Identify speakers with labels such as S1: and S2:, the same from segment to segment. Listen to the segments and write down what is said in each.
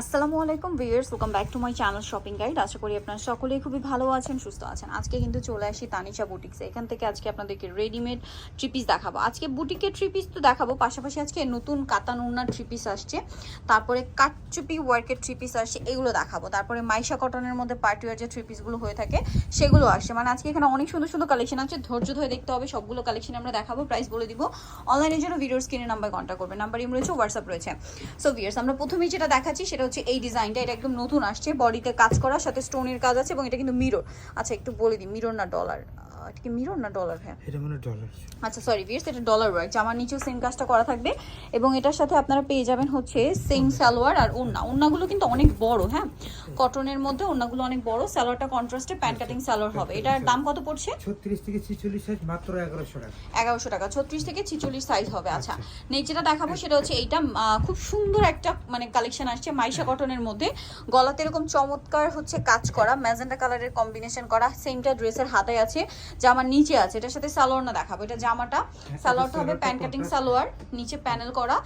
S1: আসসালামু আলাইকুম viewers welcome back to my channel shopping guide আশা করি আপনারা সকলেই খুবই ভালো আছেন, সুস্থ আছেন। আজকে কিন্তু চলে আসি তানিশা বুটিক্সে এখান থেকে আজকে আপনাদেরকে রেডিমেড থ্রি দেখাবো। আজকে বুটিকের থ্রি পিস তো দেখাবো, পাশাপাশি আজকে নতুন কাতান উন্নার থ্রি পিস আসছে। তারপরে কাটচুপি ওয়ার্কের থ্রি পিস আসছে, এগুলো দেখাবো। তারপরে মাইশা কটনের মধ্যে পার্টি ওয়ার যে থ্রি পিসগুলো হয়ে থাকে, সেগুলো আসছে। মানে আজকে এখানে অনেক সুন্দর সুন্দর কালেকশন আছে, ধৈর্য ধরে দেখতে হবে, সবগুলো কালেকশন আমরা দেখাবো প্রাইস বলে দিব। অনলাইনের জন্য ভিডিওর স্ক্রিনে নাম্বার কন্ট্যাক্ট করবে নাম্বার ইম রয়েছে হোয়াটসঅ্যাপ রয়েছে। সো ভিয়ার্স আমরা প্রথমেই যেটা দেখাচ্ছি, সেটা হচ্ছে এই ডিজাইনটা, এটা একদম নতুন আসছে, বডিতে কাজ করা সাথে স্টোনের কাজ আছে এবং এটা কিন্তু মিরর আচ্ছা একটু বলে দিই মিরর না ডলার এটা কি মিরর না ডলার হ্যাঁ
S2: এটা মানে ডলার।
S1: আচ্ছা সরি ভিয়ার্স এটা ডলার ওয়ার্ক জামার নিচেও সেম কাজটা করা থাকবে। এবং এটার সাথে আপনারা পেয়ে যাবেন হচ্ছে সেম সালোয়ার আর ওড়না। ওড়নাগুলো কিন্তু অনেক বড় হ্যাঁ? কটনের মধ্যে ওড়নাগুলো অনেক বড়। সালোয়ারটা কন্ট্রাস্টে প্যান্ট কাটিং সালোয়ার হবে। এটার দাম কত পড়ছে?
S2: ছত্রিশ থেকে ছিচল্লিশ সাইজ মাত্র এগারোশো টাকা।
S1: এগারোশো টাকা। ছত্রিশ থেকে ছিচল্লিশ সাইজ হবে আচ্ছা। নেক্সট যেটা দেখাবো সেটা হচ্ছে এইটা খুব সুন্দর একটা মানে কালেকশন আসছে মাইশা কটনের মধ্যে। গলাতে এরকম চমৎকার হচ্ছে কাজ করা ম্যাজেন্টা কালারের কম্বিনেশন করা। সেমটা ড্রেসের হাতে আছে। জামার নিচে আছে এটার সাথে সালোয়ার না দেখাবো এটা জামাটা। সালোয়ারটা হবে প্যান্ট কাটিং সালোয়ার নিচে প্যানেল করা।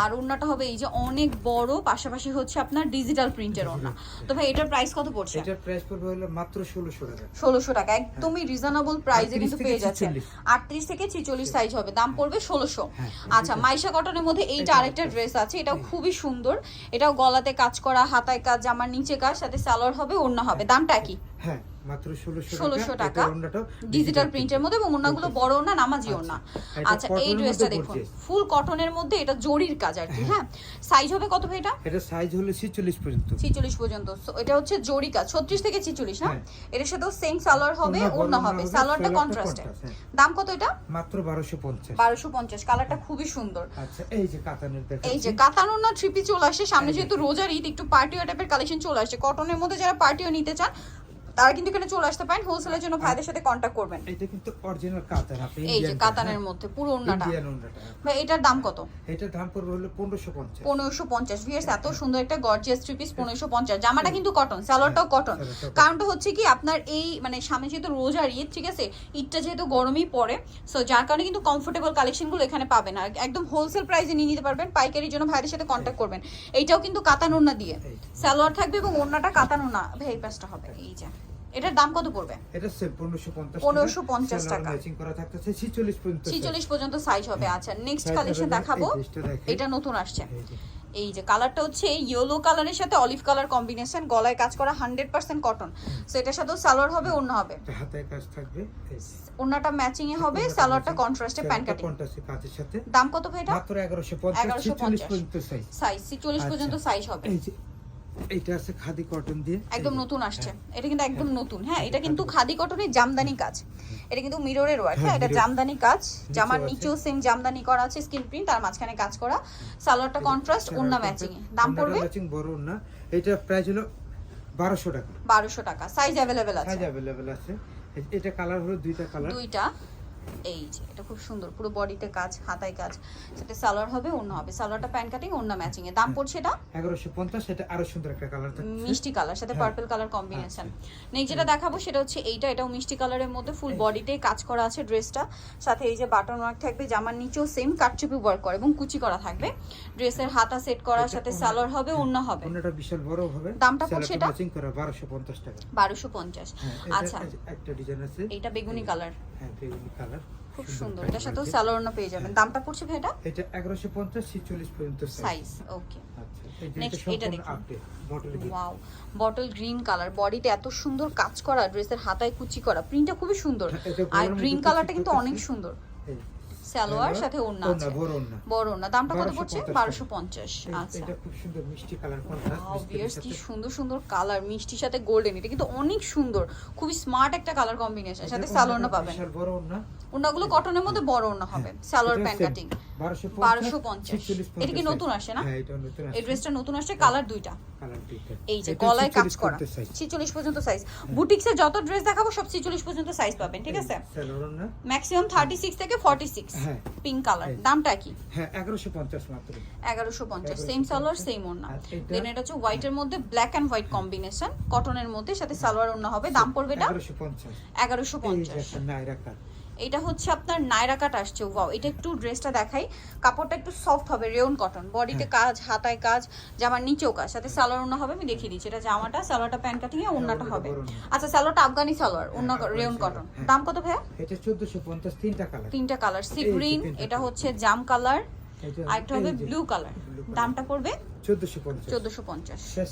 S1: আর ওড়নাটা হবে এই যে অনেক বড় পাশাপাশি হচ্ছে আপনার ডিজিটাল প্রিন্টের ওড়না। তো ভাই এটার প্রাইস কত পড়ছে?
S2: এটার প্রাইস পড়বে হলো মাত্র ষোলোশো টাকা।
S1: ষোলোশো টাকা একদমই রিজনেবল প্রাইসে কিন্তু
S2: থেকে
S1: পেয়ে যাচ্ছে।
S2: 46
S1: আটত্রিশ থেকে ছিচল্লিশ সাইজ হবে দাম পড়বে ষোলোশো।
S2: হ্যাঁ,
S1: আচ্ছা মাইশা কটনের মধ্যে এইটা আরেকটা ড্রেস আছে এটাও খুবই সুন্দর। এটাও গলাতে কাজ করা হাতায় কাজ জামার নিচে কাজ সাথে সালোয়ার হবে ওড়না হবে। দামটা কি?
S2: হ্যাঁ। মাত্র ষোলোশো
S1: 1600 টাকা। ডিজিটাল প্রিন্টের মধ্যে এবং ওড়নাগুলো বড় ওড়না নামাজি ওড়না আচ্ছা এই ড্রেসটা দেখুন। ফুল কটনের মধ্যে এটা জরির কাজ আর কি হ্যাঁ? সাইজ হবে কত ভাই এটা?
S2: এটা সাইজ হলো ছিচল্লিশ পর্যন্ত।
S1: ছিচল্লিশ পর্যন্ত। So, এটা হচ্ছে জরি কাজ। ছত্রিশ থেকে ছিচল্লিশ না?
S2: হ্যাঁ।
S1: এটার সাথেও সেম সালোয়ার হবে
S2: ওড়না
S1: হবে। সালোয়ারটা কন্ট্রাস্টে
S2: হ্যাঁ।
S1: দাম কত এটা?
S2: মাত্র বারোশো পঞ্চাশ।
S1: বারোশো পঞ্চাশ। কালারটা খুবই সুন্দর।
S2: আচ্ছা এই যে কাতানের দেখা
S1: এই যে কাতানো না ট্রিপি চলে আসে। সামনে যেহেতু রোজার ঈদ একটু পার্টি টাইপের কালেকশন চলে আসছে। কটনের মধ্যে যারা পার্টিও নিতে চান তারা কিন্তু এখানে চলে আসতে পারেন হোলসেলের জন্য ভাইদের সাথে কন্ট্যাক্ট করবেন।
S2: এটা কিন্তু অরিজিনাল কাতান আপনি
S1: এই যে কাতানের মধ্যে পুরো ওন্নাটা ভাই এটার দাম কত?
S2: এটার দাম পড়বে হলো পনেরোশো পঞ্চাশ।
S1: পনেরোশো পঞ্চাশ। ভিয়ার্স এত সুন্দর একটা গর্জিয়াস থ্রি পিস পনেরোশো পঞ্চাশ। জামাটা কিন্তু কটন সালোয়ারটাও কটন
S2: সালোয়ারটাও
S1: কারণটা হচ্ছে কি আপনার এই মানে সামনে যেহেতু রোজার ঈদ ঠিক আছে? ঈদটা যেহেতু গরমই পড়ে সো যার কারণে কিন্তু কমফোর্টেবল কালেকশনগুলো এখানে পাবেন। আর একদম হোলসেল প্রাইসে নিয়ে নিতে পারবেন পাইকারির জন্য ভাইদের সাথে কন্ট্যাক্ট করবেন। এইটাও কিন্তু কাতান ওড়না দিয়ে। সালোয়ার থাকবে এবং ওড়নাটা কাতান ওড়না ভাই এই হবে এই যে। এটার দাম কত পড়বে?
S2: এটা সেম পনেরোশো পঞ্চাশ
S1: 1550 টাকা।
S2: ম্যাচিং করা থাকতেছে ছিচল্লিশ পর্যন্ত size।
S1: ছিচল্লিশ পর্যন্ত সাইজ হবে আচ্ছা নেক্সট কালেকশন দেখাবো। এটা নতুন আসছে।
S2: এই যে।
S1: কালারটা হচ্ছে ইয়েলো কালারের সাথে অলিভ কালার কম্বিনেশন গলায় কাজ করা হান্ড্রেড পার্সেন্ট কটন সো এটার সাথেও সালোয়ার হবে ওড়না হবে।
S2: হাতায় কাজ থাকবে।
S1: ওড়নাটা ম্যাচিং এ হবে সালোয়ারটা কন্ট্রাস্টে
S2: সালোয়ারটা
S1: কাটিং
S2: এর কাজের সাথে।
S1: দাম কত ভাই এটা?
S2: মাত্র এগারোশো পঞ্চাশ
S1: 1150
S2: ছিচল্লিশ পর্যন্ত সাইজ
S1: সাইজ 46 পর্যন্ত সাইজ হবে।
S2: এইটা আছে খাদি কটন দিয়ে।
S1: একদম নতুন আসছে।
S2: হ্যাঁ।
S1: এটা কিন্তু একদম
S2: হ্যাঁ।
S1: নতুন। হ্যাঁ এটা কিন্তু
S2: খাদি
S1: কটনের জামদানি কাজ। এটা কিন্তু মিররের ওয়ার্ক হ্যাঁ
S2: হ্যাঁ,
S1: এটা জামদানি কাজ। জামার নিচেও সেম জামদানি করা আছে স্ক্রিন প্রিন্ট আর মাঝখানে কাজ করা। সালোয়ারটা কন্ট্রাস্ট ওড়না ম্যাচিং দাম পড়বে?
S2: ম্যাচিং বড় না এটা প্রাইস হলো বারোশো টাকা।
S1: বারোশো টাকা। সাইজ অ্যাভেলেবেল আছে।
S2: সাইজ অ্যাভেলেবেল আছে। এটা কালার হলো দুইটা কালার
S1: দুইটা। এই যে এটা খুব সুন্দর। পুরো বডিতে কাজ হাতায় কাজ। সেটা সালোয়ার হবে অন্য হবে। সালোয়ারটা প্যান্ট কাটিং অন্য ম্যাচিং এ। দাম পড়ছে এটা?
S2: এগারোশো পঞ্চাশ এটা আরও সুন্দর একটা কালার
S1: মিষ্টি কালার সাথে
S2: হ্যাঁ।
S1: পার্পল কালার কম্বিনেশন নেক্সট যেটা দেখাবো সেটা হচ্ছে এইটা। এটাও মিষ্টি কালারের মধ্যে ফুল বডিতে কাজ করা আছে ড্রেসটা সাথে এই যে বাটন ওয়ার্ক থাকবে জামার নিচেও সেম কাটচুপি ওয়ার্ক করা এবং কুচি করা থাকবে। ড্রেসের হাতা সেট করার সাথে সালোয়ার হবে অন্য হবে।
S2: অন্যটা বিশাল বড় হবে।
S1: দামটা পড়ছে এটা?
S2: ম্যাচিং করা বারোশো পঞ্চাশ টাকা।
S1: বারোশো পঞ্চাশ।
S2: হ্যাঁ এটা-
S1: আচ্ছা।
S2: একটা ডিজাইন আছে।
S1: এইটা বেগুনি কালার
S2: হ্যাঁ বেগুনি কালার
S1: খুব সুন্দর এটার সাথেও স্যালোরনা পেয়ে যাবেন। দামটা পড়ছে ভাই এটা?
S2: এটা এগারোশো পঞ্চাশ ছিচল্লিশ পর্যন্ত সাইজ
S1: ওকে
S2: আচ্ছা এই এটা
S1: এটা দেখুন। ওয়াও বটল গ্রিন কালার বডিটা এত সুন্দর কাজ করা ড্রেসের হাতায় কুচি করা। প্রিন্টটা খুবই সুন্দর।
S2: হ্যাঁ,
S1: আর গ্রিন কালারটা কিন্তু অনেক সুন্দর। সালোয়ার সাথে ওড়না আছে।
S2: বড় ওড়না।
S1: দামটা কত
S2: 1250
S1: পড়ছে?
S2: টাকা।
S1: বারোশো পঞ্চাশ।
S2: এই-
S1: আচ্ছা।
S2: এটা খুব সুন্দর মিষ্টি কালার কন্ট্রাস্ট
S1: কি সুন্দর সুন্দর কালার মিষ্টির সাথে গোল্ডেন এটা কিন্তু অনেক সুন্দর। খুবই স্মার্ট একটা কালার কম্বিনেশন সাথে সালোয়ারও পাবেন। ওড়নাগুলো কটনের মধ্যে বড় ওড়না হবে সালোয়ার প্যান্ট কাটিং
S2: 1250,
S1: বারোশো পঞ্চাশ এটা কি নতুন আসে না?
S2: হ্যাঁ
S1: এই ড্রেসটা নতুন আসছে কালার দুইটা। এই যে গলায় কাজ করা।
S2: পর্যন্ত
S1: ছিচল্লিশ পর্যন্ত সাইজ বুটিক্সে যত ড্রেস দেখাবো সব ছিচল্লিশ পর্যন্ত সাইজ পাবেন ঠিক আছে? ম্যাক্সিমাম থার্টি সিক্স থেকে ফর্টি সিক্স
S2: হ্যাঁ।
S1: পিঙ্ক কালার দামটা কি?
S2: হ্যাঁ এগারোশো পঞ্চাশ মাত্র।
S1: এগারোশো পঞ্চাশ। সেম সালোয়ার সেম ওড়না।
S2: এটা-
S1: দেন এটা হচ্ছে হোয়াইটের মধ্যে ব্ল্যাক অ্যান্ড হোয়াইট কম্বিনেশন কটনের মধ্যে সাথে সালোয়ার ওড়না হবে। দাম পড়বে এটা?
S2: এগারোশো পঞ্চাশ।
S1: এগারোশো এটা হচ্ছে আপনার নায়রা কাট আসছে ওয়াও এটা একটু ড্রেসটা দেখাই। কাপড়টা একটু সফট হবে রেয়ন কটন বডিতে। কাজ হাতায় কাজ জামার নিচেও কাজ সাথে সালোয়ার ওনা হবে আমি দেখিয়ে দিচ্ছি এটা জামাটা সালোয়ারটা প্যান্ট কাটিং এ ওন্নাটা
S2: ওটা
S1: হবে। আচ্ছা সালোয়ারটা আফগানি সালোয়ার
S2: হ্যাঁ,
S1: রেয়ন কটন। দাম কত ভাইয়া?
S2: এটা চোদ্দশো পঞ্চাশ তিনটা কালার
S1: তিনটা কালার সি গ্রিন এটা হচ্ছে জাম কালার
S2: এটা
S1: আরেকটা হবে ব্লু কালার দামটা পড়বে
S2: চোদ্দশো পঞ্চাশ।
S1: চোদ্দশো পঞ্চাশ।
S2: শেষ।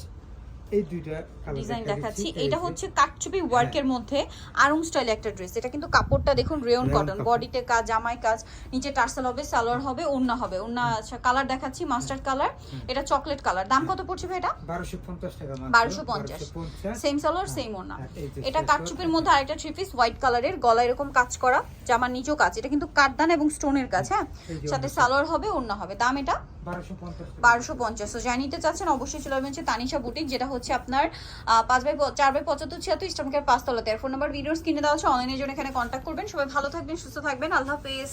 S2: এই দুইটা
S1: ডিজাইন দেখাচ্ছি। এটা। হচ্ছে কাটচুপি ওয়ার্কের মধ্যে আরং স্টাইল একটা ড্রেস এটা কিন্তু কাপড়টা দেখুন রেয়ন কটন বডিতে কাজ জামাই কাজ নিচে টার্সেল হবে সালোয়ার হবে ওন্না হবে। ওন্না আচ্ছা কালার দেখাচ্ছি মাস্টার্ড কালার এটা চকলেট কালার দাম কত পড়ছে এটা?
S2: বারোশো পঞ্চাশ টাকা মাত্র,
S1: 1250
S2: 1250
S1: সেম সালোয়ার
S2: হ্যাঁ,
S1: সেম ওন্না
S2: হ্যাঁ,
S1: এটা কাটচুপির মধ্যে আরেকটা থ্রি পিস হোয়াইট কালারের গলা এরকম কাজ করা জামার নিচেও কাজ। এটা কিন্তু কাঠদান এবং স্টোনের কাজ হ্যাঁ? সাথে সালোয়ার হবে ওন্না হবে। দাম এটা?
S2: বারোশো পঞ্চাশ
S1: চাচ্ছেন, অবশ্যই তানিশা বুটিক, যেটা হচ্ছে আপনার পাঁচ বাই চার বাই পঁচাত্তর ফোন দেওয়া অনলাইনের জন্য এখানে কন্ট্যাক্ট করবেন। সবাই ভালো থাকবেন, সুস্থ থাকবেন। আল্লাহ হাফেজ।